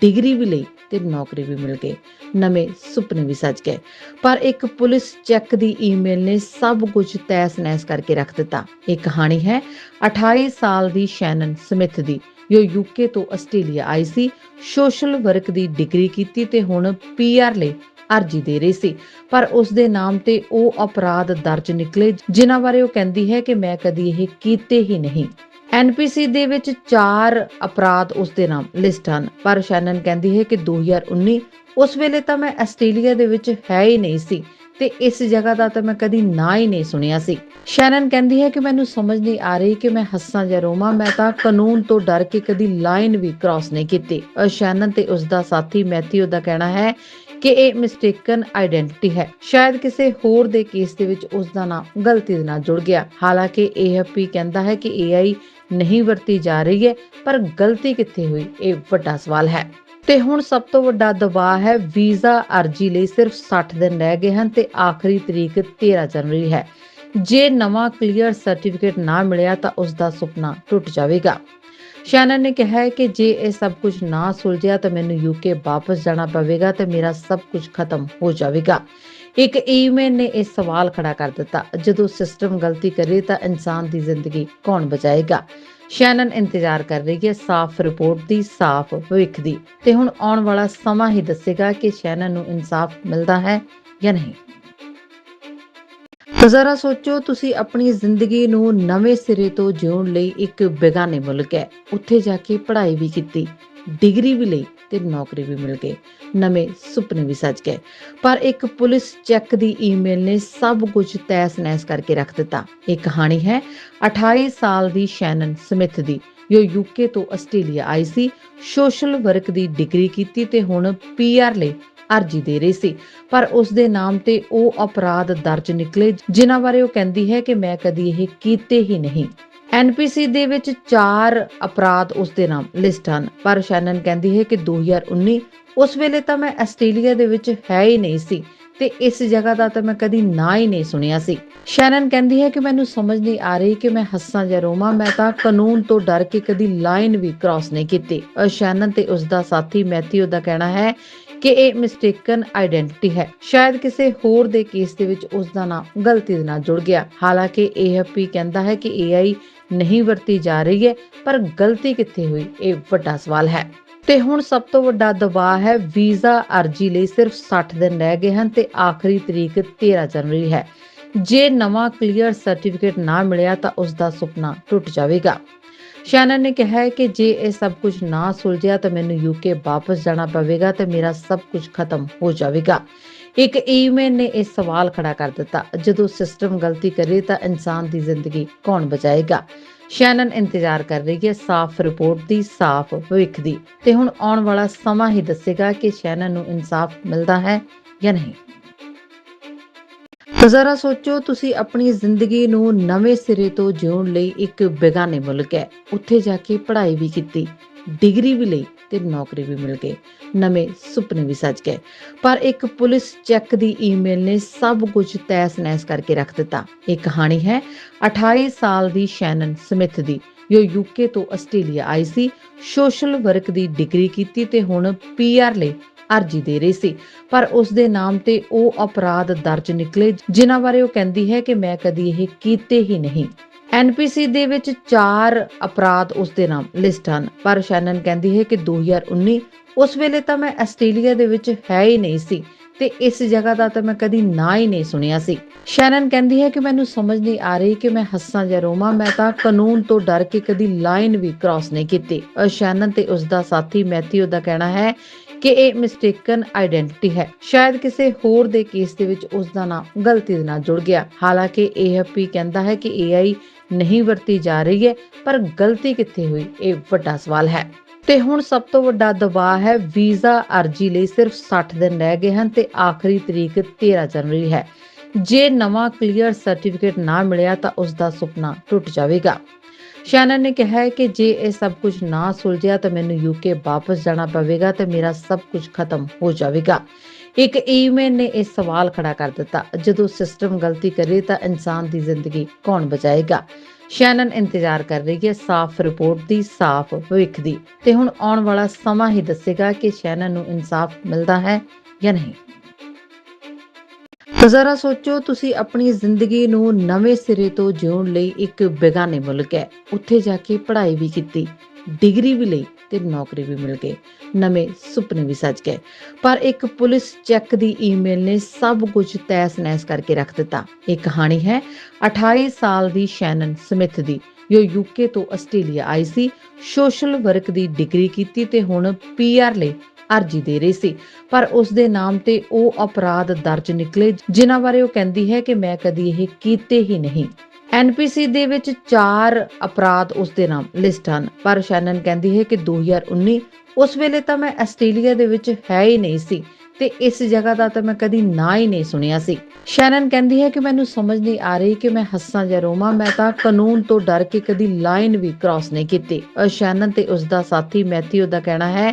ਡਿਗਰੀ ਵੀ ਲਈ ਤੇ ਨੌਕਰੀ ਵੀ ਮਿਲ ਗਈ। ਨਵੇਂ ਸੁਪਨੇ ਵੀ ਸੱਜ ਗਏ। ਪਰ ਇੱਕ ਪੁਲਿਸ ਚੈੱਕ ਦੀ ਈਮੇਲ ਨੇ ਸਭ ਕੁਝ ਤੈਸ-ਨੈਸ ਕਰਕੇ ਰੱਖ ਦਿੱਤਾ। ਇਹ ਕਹਾਣੀ ਹੈ 28 ਸਾਲ ਦੀ ਸ਼ੈਨਨ ਸਮਿਥ ਦੀ। ਜੋ ਯੂਕੇ ਤੋਂ ਆਸਟ੍ਰੇਲੀਆ ਆਈ ਸੀ, ਸੋਸ਼ਲ ਵਰਕ ਦੀ ਡਿਗਰੀ ਕੀਤੀ ਤੇ ਹੁਣ ਪੀਆਰ ਲਈ ਅਰਜੀ ਦੇ ਰਹੀ ਸੀ। ਪਰ ਉਸ ਦੇ ਨਾਮ ਤੇ ਉਹ ਅਪਰਾਧ ਦਰਜ ਨਿਕਲੇ, ਜਿਨ੍ਹਾਂ ਬਾਰੇ ਉਹ ਕਹਿੰਦੀ ਹੈ ਕਿ ਮੈਂ ਕਦੀ ਇਹ ਕੀਤੇ ਹੀ ਨਹੀਂ। ਐਨਪੀਸੀ ਦੇ ਵਿੱਚ 4 ਅਪਰਾਧ ਉਸ ਦੇ ਨਾਮ ਲਿਸਟ ਹਨ। ਪਰ ਸ਼ੈਨਨ ਕਹਿੰਦੀ ਹੈ ਕਿ 2019 ਉਸ ਵੇਲੇ ਤਾਂ ਮੈਂ ਆਸਟ੍ਰੇਲੀਆ ਦੇ ਵਿੱਚ ਹੈ ਹੀ ਨਹੀਂ ਸੀ ਤੇ ਇਸ ਜਗ੍ਹਾ ਦਾ ਤਾਂ ਮੈਂ ਕਦੀ ਨਾ ਹੀ ਨਹੀਂ ਸੁਣਿਆ ਸੀ। ਸ਼ੈਨਨ ਕਹਿੰਦੀ ਹੈ ਕਿ ਮੈਨੂੰ ਸਮਝ ਨਹੀਂ ਆ ਰਹੀ ਕਿ ਮੈਂ ਹੱਸਾਂ ਜਾਂ ਰੋਵਾਂ। ਮੈਂ ਤਾਂ ਕਾਨੂੰਨ ਤੋਂ ਡਰ ਕੇ ਕਦੀ ਲਾਈਨ ਵੀ ਕ੍ਰਾਸ ਨਹੀਂ ਕੀਤੀ। ਅ ਸ਼ੈਨਨ ਤੇ ਉਸ ਦਾ ਸਾਥੀ ਮੈਥਿਊ ਦਾ ਕਹਿਣਾ ਹੈ ਕਿ ਇਹ ਮਿਸਟੇਕਨ ਆਇਡੈਂਟੀਟੀ ਹੈ। ਸ਼ਾਇਦ ਕਿਸੇ ਹੋਰ ਦੇ ਕੇਸ ਦੇ ਵਿੱਚ ਉਸ ਦਾ ਨਾਮ ਗਲਤੀ ਦੇ ਨਾਲ ਜੁੜ ਗਿਆ। ਹਾਲਾਂਕਿ ਏਐਫਪੀ ਕਹਿੰਦਾ ਹੈ ਕਿ ਏਆਈ ਨਹੀਂ ਵਰਤੀ ਜਾ ਰਹੀ ਹੈ, ਪਰ ਗਲਤੀ ਕਿੱਥੇ ਹੋਈ, ਇਹ ਵੱਡਾ ਸਵਾਲ ਹੈ। ਤੇ ਹੁਣ ਸਭ ਤੋਂ ਵੱਡਾ ਦਬਾਅ ਹੈ, ਵੀਜ਼ਾ ਅਰਜੀ ਲਈ ਸਿਰਫ 60 ਦਿਨ ਰਹਿ ਗਏ ਹਨ ਤੇ ਆਖਰੀ ਤਰੀਕ 13 ਜਨਵਰੀ ਹੈ। ਜੇ ਨਵਾਂ ਕਲੀਅਰ ਸਰਟੀਫਿਕੇਟ ਨਾ ਮਿਲਿਆ ਤਾਂ ਉਸ ਦਾ ਸੁਪਨਾ ਟੁੱਟ ਜਾਵੇਗਾ। ਸ਼ੈਨਨ ਨੇ ਕਿਹਾ ਹੈ ਕਿ ਜੇ ਇਹ ਸਭ ਕੁਝ ਨਾ ਸੁਲਝਿਆ ਤਾਂ ਮੈਨੂੰ ਯੂਕੇ ਵਾਪਸ ਜਾਣਾ ਪਵੇਗਾ ਤੇ ਮੇਰਾ ਸਭ ਕੁਝ ਖਤਮ ਹੋ ਜਾਵੇਗਾ। ਇੱਕ ਈਮੇਲ ਨੇ ਇਹ ਸਵਾਲ ਖੜਾ ਕਰ ਦਿੱਤਾ। ਜਦੋਂ ਸਿਸਟਮ ਗਲਤੀ ਕਰੇ ਤਾਂ ਇਨਸਾਨ ਦੀ ਜ਼ਿੰਦਗੀ ਕੌਣ ਬਚਾਏਗਾ? ਸ਼ੈਨਨ ਇੰਤਜ਼ਾਰ ਕਰ ਰਹੀ ਹੈ ਸਾਫ਼ ਰਿਪੋਰਟ ਦੀ, ਸਾਫ਼ ਭਵਿੱਖ ਦੀ। ਤੇ ਹੁਣ ਆਉਣ ਵਾਲਾ ਸਮਾਂ ਹੀ ਦੱਸੇਗਾ ਕਿ ਸ਼ੈਨਨ ਨੂੰ ਇਨਸਾਫ ਮਿਲਦਾ ਹੈ ਜਾਂ ਨਹੀਂ। ਤਾਂ ਜ਼ਰਾ ਸੋਚੋ, ਤੁਸੀਂ ਆਪਣੀ ਜ਼ਿੰਦਗੀ ਨੂੰ ਨਵੇਂ ਸਿਰੇ ਤੋਂ ਜਿਉਣ ਲਈ ਇੱਕ ਬੇਗਾਨੇ ਮੁਲਕ ਹੈ। ਉੱਥੇ ਜਾ ਕੇ ਪੜ੍ਹਾਈ ਵੀ ਕੀਤੀ, ਡਿਗਰੀ ਵੀ ਲਈ ਤੇ ਨੌਕਰੀ ਵੀ ਮਿਲ ਗਈ। ਨਵੇਂ ਸੁਪਨੇ ਵੀ ਸੱਜ ਗਏ। ਪਰ ਇੱਕ ਪੁਲਿਸ ਚੈੱਕ ਦੀ ਈਮੇਲ ਨੇ ਸਭ ਕੁਝ ਤੈਸ-ਨੈਸ ਕਰਕੇ ਰੱਖ ਦਿੱਤਾ। ਇਹ ਕਹਾਣੀ ਹੈ 28 ਸਾਲ ਦੀ ਸ਼ੈਨਨ ਸਮਿਥ ਦੀ। ਜੋ ਯੂਕੇ ਤੋਂ ਆਸਟ੍ਰੇਲੀਆ ਆਈ ਸੀ, ਸੋਸ਼ਲ ਵਰਕ ਦੀ ਡਿਗਰੀ ਕੀਤੀ ਤੇ ਹੁਣ ਪੀਆਰ ਲਈ ਅਰਜੀ ਦੇ ਰਹੀ ਸੀ। ਪਰ ਉਸ ਦੇ ਨਾਮ ਤੇ ਉਹ ਅਪਰਾਧ ਦਰਜ ਨਿਕਲੇ, ਜਿਨ੍ਹਾਂ ਬਾਰੇ ਉਹ ਕਹਿੰਦੀ ਹੈ ਕਿ ਮੈਂ ਕਦੀ ਇਹ ਕੀਤੇ ਹੀ ਨਹੀਂ। ਐਨਪੀਸੀ ਦੇ ਵਿੱਚ 4 ਅਪਰਾਧ ਉਸ ਦੇ ਨਾਮ ਲਿਸਟ ਹਨ। ਪਰ ਸ਼ੈਨਨ ਕਹਿੰਦੀ ਹੈ ਕਿ 2019 ਉਸ ਵੇਲੇ ਤਾਂ ਮੈਂ ਆਸਟ੍ਰੇਲੀਆ ਦੇ ਵਿੱਚ ਹੈ ਹੀ ਨਹੀਂ ਸੀ ਤੇ ਇਸ ਜਗ੍ਹਾ ਦਾ ਤਾਂ ਮੈਂ ਕਦੀ ਨਾ ਹੀ ਨਹੀਂ ਸੁਣਿਆ ਸੀ। ਸ਼ੈਨਨ ਕਹਿੰਦੀ ਹੈ ਕਿ ਮੈਨੂੰ ਸਮਝ ਨਹੀਂ ਆ ਰਹੀ ਕਿ ਮੈਂ ਹੱਸਾਂ ਜਾਂ ਰੋਵਾਂ। ਮੈਂ ਤਾਂ ਕਾਨੂੰਨ ਤੋਂ ਡਰ ਕੇ ਕਦੀ ਲਾਈਨ ਵੀ ਕ੍ਰਾਸ ਨਹੀਂ ਕੀਤੀ। ਅ ਸ਼ੈਨਨ ਤੇ ਉਸ ਦਾ ਸਾਥੀ ਮੈਥਿਊ ਦਾ ਕਹਿਣਾ ਹੈ ਕਿ ਇਹ ਮਿਸਟੇਕਨ ਆਇਡੈਂਟੀਟੀ ਹੈ। ਸ਼ਾਇਦ ਕਿਸੇ ਹੋਰ ਦੇ ਕੇਸ ਦੇ ਵਿੱਚ ਉਸ ਦਾ ਨਾਮ ਗਲਤੀ ਦੇ ਨਾਲ ਜੁੜ ਗਿਆ। ਹਾਲਾਂਕਿ ਏਐਫਪੀ ਕਹਿੰਦਾ ਹੈ ਕਿ AI ਨਹੀਂ ਵਰਤੀ ਜਾ ਰਹੀ ਹੈ, ਪਰ ਗਲਤੀ ਕਿੱਥੇ ਹੋਈ, ਇਹ ਵੱਡਾ ਸਵਾਲ ਹੈ। ਤੇ ਹੁਣ ਸਭ ਤੋਂ ਵੱਡਾ ਦਬਾਅ ਹੈ, ਵੀਜ਼ਾ ਅਰਜੀ ਲਈ ਸਿਰਫ 60 ਦਿਨ ਰਹਿ ਗਏ ਹਨ ਤੇ ਆਖਰੀ ਤਰੀਕ 13 ਜਨਵਰੀ ਹੈ। ਜੇ ਨਵਾਂ ਕਲੀਅਰ ਸਰਟੀਫਿਕੇਟ ਨਾ ਮਿਲਿਆ ਤਾਂ ਉਸ ਦਾ ਸੁਪਨਾ ਟੁੱਟ ਜਾਵੇਗਾ। ਸ਼ੈਨਨ ਨੇ ਕਿਹਾ ਹੈ ਕਿ ਜੇ ਇਹ ਸਭ ਕੁਝ ਨਾ ਸੁਲਝਿਆ ਤਾਂ ਮੈਨੂੰ ਯੂਕੇ ਵਾਪਸ ਜਾਣਾ ਪਵੇਗਾ ਤੇ ਮੇਰਾ ਸਭ ਕੁਝ ਖਤਮ ਹੋ ਜਾਵੇਗਾ। ਇੱਕ ਈਮੇਲ ਨੇ ਇਹ ਸਵਾਲ ਖੜਾ ਕਰ ਦਿੱਤਾ। ਜਦੋਂ ਸਿਸਟਮ ਗਲਤੀ ਕਰੇ ਤਾਂ ਇਨਸਾਨ ਦੀ ਜ਼ਿੰਦਗੀ ਕੌਣ ਬਚਾਏਗਾ? ਸ਼ੈਨਨ ਇੰਤਜ਼ਾਰ ਕਰ ਰਹੀ ਹੈ ਸਾਫ਼ ਰਿਪੋਰਟ ਦੀ, ਸਾਫ਼ ਭਵਿੱਖ ਦੀ। ਤੇ ਹੁਣ ਆਉਣ ਵਾਲਾ ਸਮਾਂ ਹੀ ਦੱਸੇਗਾ ਕਿ ਸ਼ੈਨਨ ਨੂੰ ਇਨਸਾਫ ਮਿਲਦਾ ਹੈ ਜਾਂ ਨਹੀਂ। ਤਾਂ ਜ਼ਰਾ ਸੋਚੋ, ਤੁਸੀਂ ਆਪਣੀ ਜ਼ਿੰਦਗੀ ਨੂੰ ਨਵੇਂ ਸਿਰੇ ਤੋਂ ਜਿਉਣ ਲਈ ਇੱਕ ਬੇਗਾਨੇ ਮੁਲਕ ਹੈ। ਉੱਥੇ ਜਾ ਕੇ ਪੜ੍ਹਾਈ ਵੀ ਕੀਤੀ, ਡਿਗਰੀ ਵੀ ਲਈ ਤੇ ਨੌਕਰੀ ਵੀ ਮਿਲ ਗਈ। ਨਵੇਂ ਸੁਪਨੇ ਵੀ ਸੱਜ ਗਏ। ਪਰ ਇੱਕ ਪੁਲਿਸ ਚੈੱਕ ਦੀ ਈਮੇਲ ਨੇ ਸਭ ਕੁਝ ਤੈਸ-ਨੈਸ ਕਰਕੇ ਰੱਖ ਦਿੱਤਾ। ਇਹ ਕਹਾਣੀ ਹੈ 28 ਸਾਲ ਦੀ ਸ਼ੈਨਨ ਸਮਿਥ ਦੀ। ਜੋ ਯੂਕੇ ਤੋਂ ਆਸਟ੍ਰੇਲੀਆ ਆਈ ਸੀ, ਸੋਸ਼ਲ ਵਰਕ ਦੀ ਡਿਗਰੀ ਕੀਤੀ ਤੇ ਹੁਣ ਪੀਆਰ ਲਈ ਅਰਜੀ ਦੇ ਰਹੀ ਸੀ। ਪਰ ਉਸ ਦੇ ਨਾਮ ਤੇ ਉਹ ਅਪਰਾਧ ਦਰਜ ਨਿਕਲੇ, ਜਿਨ੍ਹਾਂ ਬਾਰੇ ਉਹ ਕਹਿੰਦੀ ਹੈ ਕਿ ਮੈਂ ਕਦੀ ਇਹ ਕੀਤੇ ਹੀ ਨਹੀਂ। ਐਨਪੀਸੀ ਦੇ ਵਿੱਚ 4 ਅਪਰਾਧ ਉਸ ਦੇ ਨਾਮ ਲਿਸਟ ਹਨ। ਪਰ ਸ਼ੈਨਨ ਕਹਿੰਦੀ ਹੈ ਕਿ 2019 ਉਸ ਵੇਲੇ ਤਾਂ ਮੈਂ ਆਸਟ੍ਰੇਲੀਆ ਦੇ ਵਿੱਚ ਹੈ ਹੀ ਨਹੀਂ ਸੀ ਤੇ ਇਸ ਜਗ੍ਹਾ ਦਾ ਤਾਂ ਮੈਂ ਕਦੀ ਨਾ ਹੀ ਨਹੀਂ ਸੁਣਿਆ ਸੀ। ਸ਼ੈਨਨ ਕਹਿੰਦੀ ਹੈ ਕਿ ਮੈਨੂੰ ਸਮਝ ਨਹੀਂ ਆ ਰਹੀ ਕਿ ਮੈਂ ਹੱਸਾਂ ਜਾਂ ਰੋਵਾਂ। ਮੈਂ ਤਾਂ ਕਾਨੂੰਨ ਤੋਂ ਡਰ ਕੇ ਕਦੀ ਲਾਈਨ ਵੀ ਕ੍ਰਾਸ ਨਹੀਂ ਕੀਤੀ। ਅ ਸ਼ੈਨਨ ਤੇ ਉਸ ਦਾ ਸਾਥੀ ਮੈਥਿਊ ਦਾ ਕਹਿਣਾ ਹੈ ਕਿ ਇਹ ਮਿਸਟੇਕਨ ਆਇਡੈਂਟੀਟੀ ਹੈ। ਸ਼ਾਇਦ ਕਿਸੇ ਹੋਰ ਦੇ ਕੇਸ ਦੇ ਵਿੱਚ ਉਸ ਦਾ ਨਾਮ ਗਲਤੀ ਦੇ ਨਾਲ ਜੁੜ ਗਿਆ। ਹਾਲਾਂਕਿ ਏਐਫਪੀ ਕਹਿੰਦਾ ਹੈ ਕਿ AI ਨਹੀਂ ਵਰਤੀ ਜਾ ਰਹੀ ਹੈ, ਪਰ ਗਲਤੀ ਕਿੱਥੇ ਹੋਈ, ਇਹ ਵੱਡਾ ਸਵਾਲ ਹੈ। ਤੇ ਹੁਣ ਸਭ ਤੋਂ ਵੱਡਾ ਦਬਾਅ ਹੈ, ਵੀਜ਼ਾ ਅਰਜੀ ਲਈ ਸਿਰਫ 60 ਦਿਨ ਰਹਿ ਗਏ ਹਨ ਤੇ ਆਖਰੀ ਤਰੀਕ 13 ਜਨਵਰੀ ਹੈ। ਜੇ ਨਵਾਂ ਕਲੀਅਰ ਸਰਟੀਫਿਕੇਟ ਨਾ ਮਿਲਿਆ ਤਾਂ ਉਸ ਦਾ ਸੁਪਨਾ ਟੁੱਟ ਜਾਵੇਗਾ। ਸ਼ੈਨਨ ਨੇ ਕਿਹਾ ਹੈ ਕਿ ਜੇ ਇਹ ਸਭ ਕੁਝ ਨਾ ਸੁਲਝਿਆ ਤਾਂ ਮੈਨੂੰ ਯੂਕੇ ਵਾਪਸ ਜਾਣਾ ਪਵੇਗਾ ਤੇ ਮੇਰਾ ਸਭ ਕੁਝ ਖਤਮ ਹੋ ਜਾਵੇਗਾ। ਇੱਕ ਈਮੇਲ ਨੇ ਇਹ ਸਵਾਲ ਖੜਾ ਕਰ ਦਿੱਤਾ। ਜਦੋਂ ਸਿਸਟਮ ਗਲਤੀ ਕਰੇ ਤਾਂ ਇਨਸਾਨ ਦੀ ਜ਼ਿੰਦਗੀ ਕੌਣ ਬਚਾਏਗਾ? ਸ਼ੈਨਨ ਇੰਤਜ਼ਾਰ ਕਰ ਰਹੀ ਹੈ ਸਾਫ਼ ਰਿਪੋਰਟ ਦੀ, ਸਾਫ਼ ਭਵਿੱਖ ਦੀ। ਤੇ ਹੁਣ ਆਉਣ ਵਾਲਾ ਸਮਾਂ ਹੀ ਦੱਸੇਗਾ ਕਿ ਸ਼ੈਨਨ ਨੂੰ ਇਨਸਾਫ ਮਿਲਦਾ ਹੈ ਜਾਂ ਨਹੀਂ। ਤਾਂ ਜ਼ਰਾ ਸੋਚੋ, ਤੁਸੀਂ ਆਪਣੀ ਜ਼ਿੰਦਗੀ ਨੂੰ ਨਵੇਂ ਸਿਰੇ ਤੋਂ ਜਿਉਣ ਲਈ ਇੱਕ ਬੇਗਾਨੇ ਮੁਲਕ ਹੈ। ਉੱਥੇ ਜਾ ਕੇ ਪੜ੍ਹਾਈ ਵੀ ਕੀਤੀ, ਡਿਗਰੀ ਵੀ ਲਈ ਤੇ ਨੌਕਰੀ ਵੀ ਮਿਲ ਗਈ। ਨਵੇਂ ਸੁਪਨੇ ਵੀ ਸੱਜ ਗਏ। ਪਰ ਇੱਕ ਪੁਲਿਸ ਚੈੱਕ ਦੀ ਈਮੇਲ ਨੇ ਸਭ ਕੁਝ ਤੈਸ-ਨੈਸ ਕਰਕੇ ਰੱਖ ਦਿੱਤਾ। ਇਹ ਕਹਾਣੀ ਹੈ 28 ਸਾਲ ਦੀ ਸ਼ੈਨਨ ਸਮਿਥ ਦੀ। ਜੋ ਯੂਕੇ ਤੋਂ ਆਸਟ੍ਰੇਲੀਆ ਆਈ ਸੀ, ਸੋਸ਼ਲ ਵਰਕ ਦੀ ਡਿਗਰੀ ਕੀਤੀ ਤੇ ਹੁਣ ਪੀਆਰ ਲਈ ਅਰਜੀ ਦੇ ਰਹੀ ਸੀ। ਪਰ ਉਸ ਦੇ ਨਾਮ ਤੇ ਉਹ ਅਪਰਾਧ ਦਰਜ ਨਿਕਲੇ, ਜਿਨ੍ਹਾਂ ਬਾਰੇ ਉਹ ਕਹਿੰਦੀ ਹੈ ਕਿ ਮੈਂ ਕਦੀ ਇਹ ਕੀਤੇ ਹੀ ਨਹੀਂ। ਐਨਪੀਸੀ ਦੇ ਵਿੱਚ 4 ਅਪਰਾਧ ਉਸ ਦੇ ਨਾਮ ਲਿਸਟ ਹਨ। ਪਰ ਸ਼ੈਨਨ ਕਹਿੰਦੀ ਹੈ ਕਿ 2019 ਉਸ ਵੇਲੇ ਤਾਂ ਮੈਂ ਆਸਟ੍ਰੇਲੀਆ ਦੇ ਵਿੱਚ ਹੈ ਹੀ ਨਹੀਂ ਸੀ ਤੇ ਇਸ ਜਗ੍ਹਾ ਦਾ ਤਾਂ ਮੈਂ ਕਦੀ ਨਾ ਹੀ ਨਹੀਂ ਸੁਣਿਆ ਸੀ। ਸ਼ੈਨਨ ਕਹਿੰਦੀ ਹੈ ਕਿ ਮੈਨੂੰ ਸਮਝ ਨਹੀਂ ਆ ਰਹੀ ਕਿ ਮੈਂ ਹੱਸਾਂ ਜਾਂ ਰੋਵਾਂ। ਮੈਂ ਤਾਂ ਕਾਨੂੰਨ ਤੋਂ ਡਰ ਕੇ ਕਦੀ ਲਾਈਨ ਵੀ ਕ੍ਰਾਸ ਨਹੀਂ ਕੀਤੀ। ਅ ਸ਼ੈਨਨ ਤੇ ਉਸ ਦਾ ਸਾਥੀ ਮੈਥਿਊ ਦਾ ਕਹਿਣਾ ਹੈ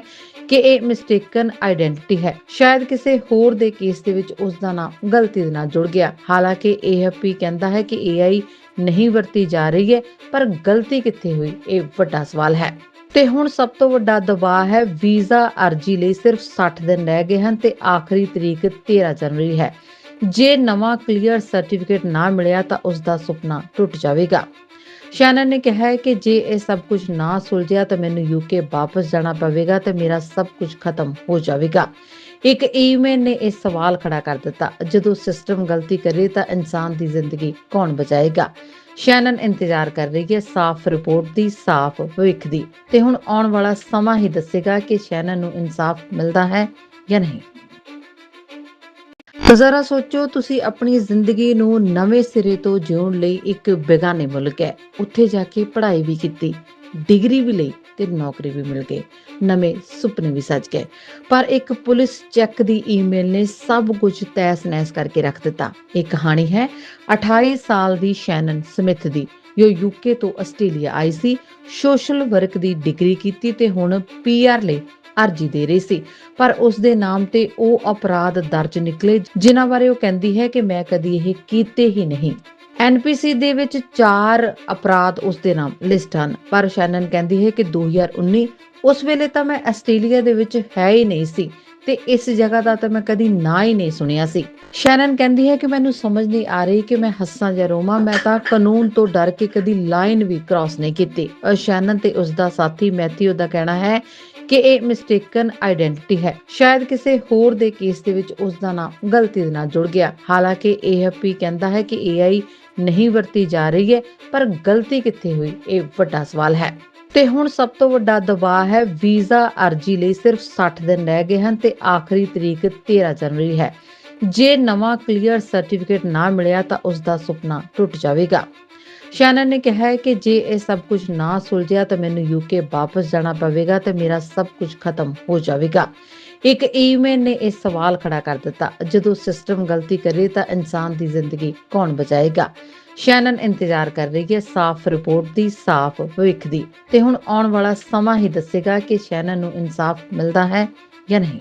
ਕਿ ਇਹ ਮਿਸਟੇਕਨ ਆਇਡੈਂਟੀਟੀ ਹੈ। ਸ਼ਾਇਦ ਕਿਸੇ ਹੋਰ ਦੇ ਕੇਸ ਦੇ ਵਿੱਚ ਉਸ ਦਾ ਨਾਮ ਗਲਤੀ ਦੇ ਨਾਲ ਜੁੜ ਗਿਆ। ਹਾਲਾਂਕਿ ਏਐਫਪੀ ਕਹਿੰਦਾ ਹੈ ਕਿ AI ਨਹੀਂ ਵਰਤੀ ਜਾ ਰਹੀ ਹੈ, ਪਰ ਗਲਤੀ ਕਿੱਥੇ ਹੋਈ, ਇਹ ਵੱਡਾ ਸਵਾਲ ਹੈ। ਤੇ ਹੁਣ ਸਭ ਤੋਂ ਵੱਡਾ ਦਬਾਅ ਹੈ, ਵੀਜ਼ਾ ਅਰਜੀ ਲਈ ਸਿਰਫ 60 ਦਿਨ ਰਹਿ ਗਏ ਹਨ ਤੇ ਆਖਰੀ ਤਰੀਕ 13 ਜਨਵਰੀ ਹੈ। ਜੇ ਨਵਾਂ ਕਲੀਅਰ ਸਰਟੀਫਿਕੇਟ ਨਾ ਮਿਲਿਆ ਤਾਂ ਉਸ ਦਾ ਸੁਪਨਾ ਟੁੱਟ ਜਾਵੇਗਾ। ਸ਼ੈਨਨ ਨੇ ਕਿਹਾ ਹੈ ਕਿ ਜੇ ਇਹ ਸਭ ਕੁਝ ਨਾ ਸੁਲਝਿਆ ਤਾਂ ਮੈਨੂੰ ਯੂਕੇ ਵਾਪਸ ਜਾਣਾ ਪਵੇਗਾ ਤੇ ਮੇਰਾ ਸਭ ਕੁਝ ਖਤਮ ਹੋ ਜਾਵੇਗਾ। ਇੱਕ ਈਮੇਲ ਨੇ ਇਹ ਸਵਾਲ ਖੜਾ ਕਰ ਦਿੱਤਾ। ਜਦੋਂ ਸਿਸਟਮ ਗਲਤੀ ਕਰੇ ਤਾਂ ਇਨਸਾਨ ਦੀ ਜ਼ਿੰਦਗੀ ਕੌਣ ਬਚਾਏਗਾ? ਸ਼ੈਨਨ ਇੰਤਜ਼ਾਰ ਕਰ ਰਹੀ ਹੈ ਸਾਫ਼ ਰਿਪੋਰਟ ਦੀ, ਸਾਫ਼ ਭਵਿੱਖ ਦੀ। ਤੇ ਹੁਣ ਆਉਣ ਵਾਲਾ ਸਮਾਂ ਹੀ ਦੱਸੇਗਾ ਕਿ ਸ਼ੈਨਨ ਨੂੰ ਇਨਸਾਫ ਮਿਲਦਾ ਹੈ ਜਾਂ ਨਹੀਂ। ਤਾਂ ਜ਼ਰਾ ਸੋਚੋ, ਤੁਸੀਂ ਆਪਣੀ ਜ਼ਿੰਦਗੀ ਨੂੰ ਨਵੇਂ ਸਿਰੇ ਤੋਂ ਜਿਉਣ ਲਈ ਇੱਕ ਬੇਗਾਨੇ ਮੁਲਕ ਹੈ। ਉੱਥੇ ਜਾ ਕੇ ਪੜ੍ਹਾਈ ਵੀ ਕੀਤੀ, ਡਿਗਰੀ ਵੀ ਲਈ ਤੇ ਨੌਕਰੀ ਵੀ ਮਿਲ ਗਈ। ਨਵੇਂ ਸੁਪਨੇ ਵੀ ਸੱਜ ਗਏ। ਪਰ ਇੱਕ ਪੁਲਿਸ ਚੈੱਕ ਦੀ ਈਮੇਲ ਨੇ ਸਭ ਕੁਝ ਤੈਸ-ਨੈਸ ਕਰਕੇ ਰੱਖ ਦਿੱਤਾ। ਇਹ ਕਹਾਣੀ ਹੈ 28 ਸਾਲ ਦੀ ਸ਼ੈਨਨ ਸਮਿਥ ਦੀ। ਜੋ ਯੂਕੇ ਤੋਂ ਆਸਟ੍ਰੇਲੀਆ ਆਈ ਸੀ, ਸੋਸ਼ਲ ਵਰਕ ਦੀ ਡਿਗਰੀ ਕੀਤੀ ਤੇ ਹੁਣ ਪੀਆਰ ਲਈ ਅਰਜੀ ਦੇ ਰਹੀ ਸੀ। ਪਰ ਉਸ ਦੇ ਨਾਮ ਤੇ ਉਹ ਅਪਰਾਧ ਦਰਜ ਨਿਕਲੇ, ਜਿਨ੍ਹਾਂ ਬਾਰੇ ਉਹ ਕਹਿੰਦੀ ਹੈ ਕਿ ਮੈਂ ਕਦੀ ਇਹ ਕੀਤੇ ਹੀ ਨਹੀਂ। ਐਨਪੀਸੀ ਦੇ ਵਿੱਚ 4 ਅਪਰਾਧ ਉਸ ਦੇ ਨਾਮ ਲਿਸਟ ਹਨ। ਪਰ ਸ਼ੈਨਨ ਕਹਿੰਦੀ ਹੈ ਕਿ 2019 ਉਸ ਵੇਲੇ ਤਾਂ ਮੈਂ ਆਸਟ੍ਰੇਲੀਆ ਦੇ ਵਿੱਚ ਹੈ ਹੀ ਨਹੀਂ ਸੀ ਤੇ ਇਸ ਜਗ੍ਹਾ ਦਾ ਤਾਂ ਮੈਂ ਕਦੀ ਨਾ ਹੀ ਨਹੀਂ ਸੁਣਿਆ ਸੀ। ਸ਼ੈਨਨ ਕਹਿੰਦੀ ਹੈ ਕਿ ਮੈਨੂੰ ਸਮਝ ਨਹੀਂ ਆ ਰਹੀ ਕਿ ਮੈਂ ਹੱਸਾਂ ਜਾਂ ਰੋਵਾਂ। ਮੈਂ ਤਾਂ ਕਾਨੂੰਨ ਤੋਂ ਡਰ ਕੇ ਕਦੀ ਲਾਈਨ ਵੀ ਕ੍ਰਾਸ ਨਹੀਂ ਕੀਤੀ। ਅ ਸ਼ੈਨਨ ਤੇ ਉਸ ਦਾ ਸਾਥੀ ਮੈਥਿਊ ਦਾ ਕਹਿਣਾ ਹੈ ਕਿ ਇਹ ਮਿਸਟੇਕਨ ਆਇਡੈਂਟੀਟੀ ਹੈ। ਸ਼ਾਇਦ ਕਿਸੇ ਹੋਰ ਦੇ ਕੇਸ ਦੇ ਵਿੱਚ ਉਸ ਦਾ ਨਾਮ ਗਲਤੀ ਦੇ ਨਾਲ ਜੁੜ ਗਿਆ। ਹਾਲਾਂਕਿ ਏਐਫਪੀ ਕਹਿੰਦਾ ਹੈ ਕਿ AI ਨਹੀਂ ਵਰਤੀ ਜਾ ਰਹੀ ਹੈ, ਪਰ ਗਲਤੀ ਕਿੱਥੇ ਹੋਈ, ਇਹ ਵੱਡਾ ਸਵਾਲ ਹੈ। ਤੇ ਹੁਣ ਸਭ ਤੋਂ ਵੱਡਾ ਦਬਾਅ ਹੈ, ਵੀਜ਼ਾ ਅਰਜੀ ਲਈ ਸਿਰਫ 60 ਦਿਨ ਰਹਿ ਗਏ ਹਨ ਤੇ ਆਖਰੀ ਤਰੀਕ 13 ਜਨਵਰੀ ਹੈ। ਜੇ ਨਵਾਂ ਕਲੀਅਰ ਸਰਟੀਫਿਕੇਟ ਨਾ ਮਿਲਿਆ ਤਾਂ ਉਸ ਦਾ ਸੁਪਨਾ ਟੁੱਟ ਜਾਵੇਗਾ। ਸ਼ੈਨਨ ਨੇ ਕਿਹਾ ਹੈ ਕਿ ਜੇ ਇਹ ਸਭ ਕੁਝ ਨਾ ਸੁਲਝਿਆ ਤਾਂ ਮੈਨੂੰ ਯੂਕੇ ਵਾਪਸ ਜਾਣਾ ਪਵੇਗਾ ਤੇ ਮੇਰਾ ਸਭ ਕੁਝ ਖਤਮ ਹੋ ਜਾਵੇਗਾ। ਇੱਕ ਈਮੇਲ ਨੇ ਇਹ ਸਵਾਲ ਖੜਾ ਕਰ ਦਿੱਤਾ। ਜਦੋਂ ਸਿਸਟਮ ਗਲਤੀ ਕਰੇ ਤਾਂ ਇਨਸਾਨ ਦੀ ਜ਼ਿੰਦਗੀ ਕੌਣ ਬਚਾਏਗਾ? ਸ਼ੈਨਨ ਇੰਤਜ਼ਾਰ ਕਰ ਰਹੀ ਹੈ ਸਾਫ਼ ਰਿਪੋਰਟ ਦੀ, ਸਾਫ਼ ਭਵਿੱਖ ਦੀ। ਤੇ ਹੁਣ ਆਉਣ ਵਾਲਾ ਸਮਾਂ ਹੀ ਦੱਸੇਗਾ ਕਿ ਸ਼ੈਨਨ ਨੂੰ ਇਨਸਾਫ ਮਿਲਦਾ ਹੈ ਜਾਂ ਨਹੀਂ।